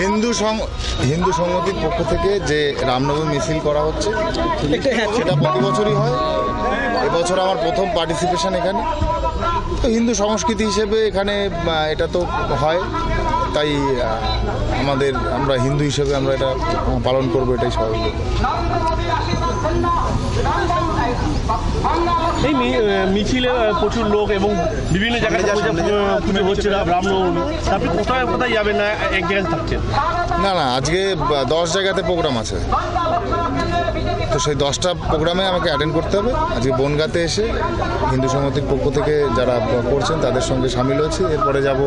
হিন্দু হিন্দু সংহতির পক্ষ থেকে যে রামনবমী মিছিল করা হচ্ছে, সেটা প্রতি বছরই হয়। এবছর আমার প্রথম পার্টিসিপেশন এখানে। তো হিন্দু সংস্কৃতি হিসেবে এখানে এটা তো হয়। তাই আমাদের আমরা হিন্দু হিসেবে আমরা এটা পালন করব এটাই স্বাভাবিক। এই মিছিলে প্রচুর লোক এবং বিভিন্ন জায়গায় পূজা হচ্ছে রাম- রামনবমী আপনি কোথায় কোথায় যাবেন না এক জায়গায় থাকছেন? না না আজকে দশ জায়গাতে প্রোগ্রাম আছে। তো সেই দশটা প্রোগ্রামে আমাকে অ্যাটেন্ড করতে হবে আজকে বনগাতে এসে হিন্দু সংহতির পক্ষ থেকে যারা করছেন তাদের সঙ্গে সামিল হয়েছি এরপরে যাব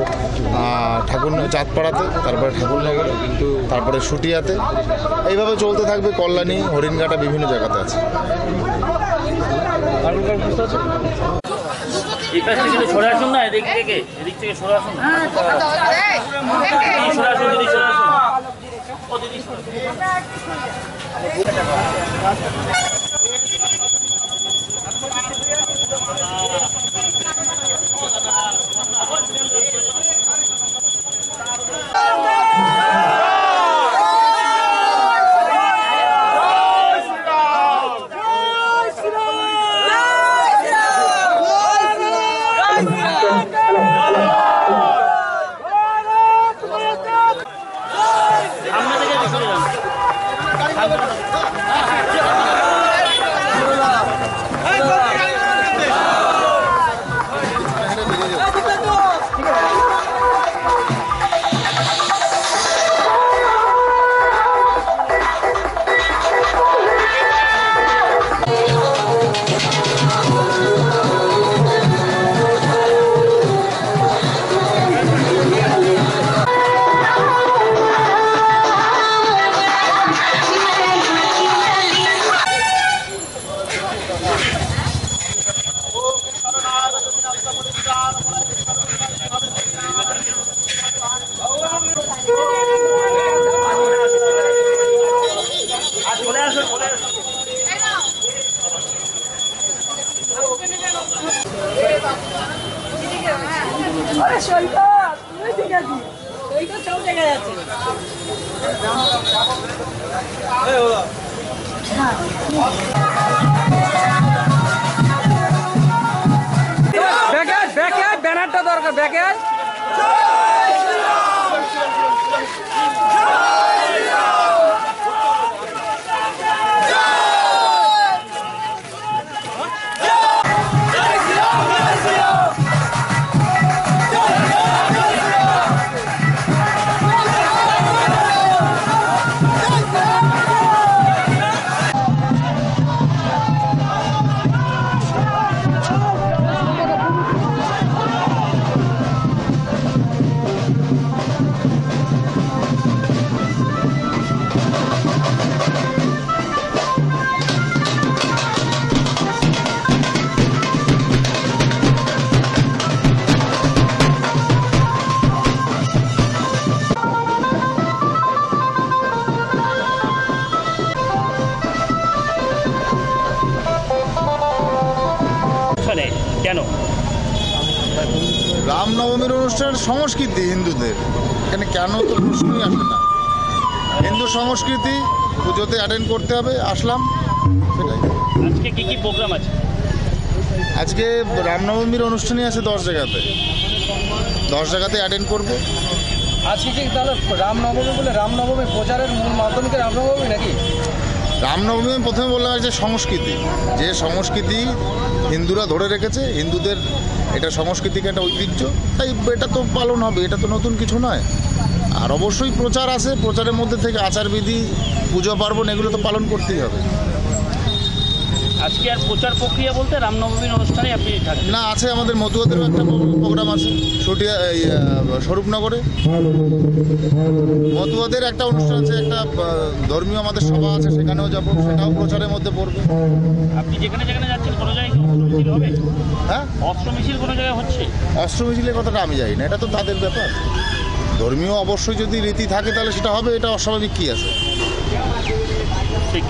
ঠাকুর চাঁদপাড়াতে তারপরে ঠাকুরনগরে তারপরে সুটিয়াতে এইভাবে চলতে থাকবে কল্যাণী হরিণঘাটা বিভিন্ন জায়গাতে আছে আর কোনো এই পাশ থেকে সরে আসুন না এদিক থেকে এদিক থেকে সরে আসুন সরে আসুন দিদি সরে আসুন poderia escolher. যান আর আরে সৈকত তুই ঠিক আছিস? সৈকত সব জায়গায় আছে ব্যাকে ব্যাকে ব্যানারটা দরকার ব্যাকে কেন? রামনবমীর অনুষ্ঠান সংস্কৃতি হিন্দুদের। এখানে কেন তো প্রশ্নই আসে না। হিন্দু সংস্কৃতি পুজোতে অ্যাটেন্ড করতে হবে আসলাম সেটাই। আজকে কি কি প্রোগ্রাম আছে? আজকে রামনবমীর অনুষ্ঠানই আছে দশ জায়গাতে। দশ জায়গাতে অ্যাটেন্ড করব। আজকে কি তাহলে রামনবমী বলে রামনবমী প্রচারের মূল মাধ্যম কি রামনবমী নাকি? রামনবমী আমি প্রথমে বললাম যে সংস্কৃতি। যে সংস্কৃতি হিন্দুরা ধরে রেখেছে, হিন্দুদের এটা সংস্কৃতিকে একটা ঐতিহ্য, তাই এটা তো পালন হবে, এটা তো নতুন কিছু নয়। আর অবশ্যই প্রচার আছে, প্রচারের মধ্যে থেকে আচারবিধি, পুজো পার্বণ, এগুলো তো পালন করতেই হবে। আজকে আর প্রচার প্রক্রিয়া বলতে রামনবমীর অনুষ্ঠানে আপনি থাকবেন। না আছে আমাদের মতুয়াদেরও একটা প্রোগ্রাম আছে ছুটিয়া এই স্বরূপনগরে। মতুয়াদের একটা অনুষ্ঠান আছে একটা ধর্মীয় আমাদের সভা আছে সেখানেও যাব সেটাও প্রচারের মধ্যে পড়বে। আপনি যেখানে যেখানে যাচ্ছেন কোনো জায়গায় মিছিল হবে? হ্যাঁ? অস্ত্র মিছিল কোনো জায়গায় হচ্ছে? অস্ত্র মিছিলের কথাটা আমি জানি না এটা তো তাদের ব্যাপার। ধর্মীয় অবশ্যই যদি রীতি থাকে তাহলে সেটা হবে এটা অস্বাভাবিক কী আছে? ঠিক।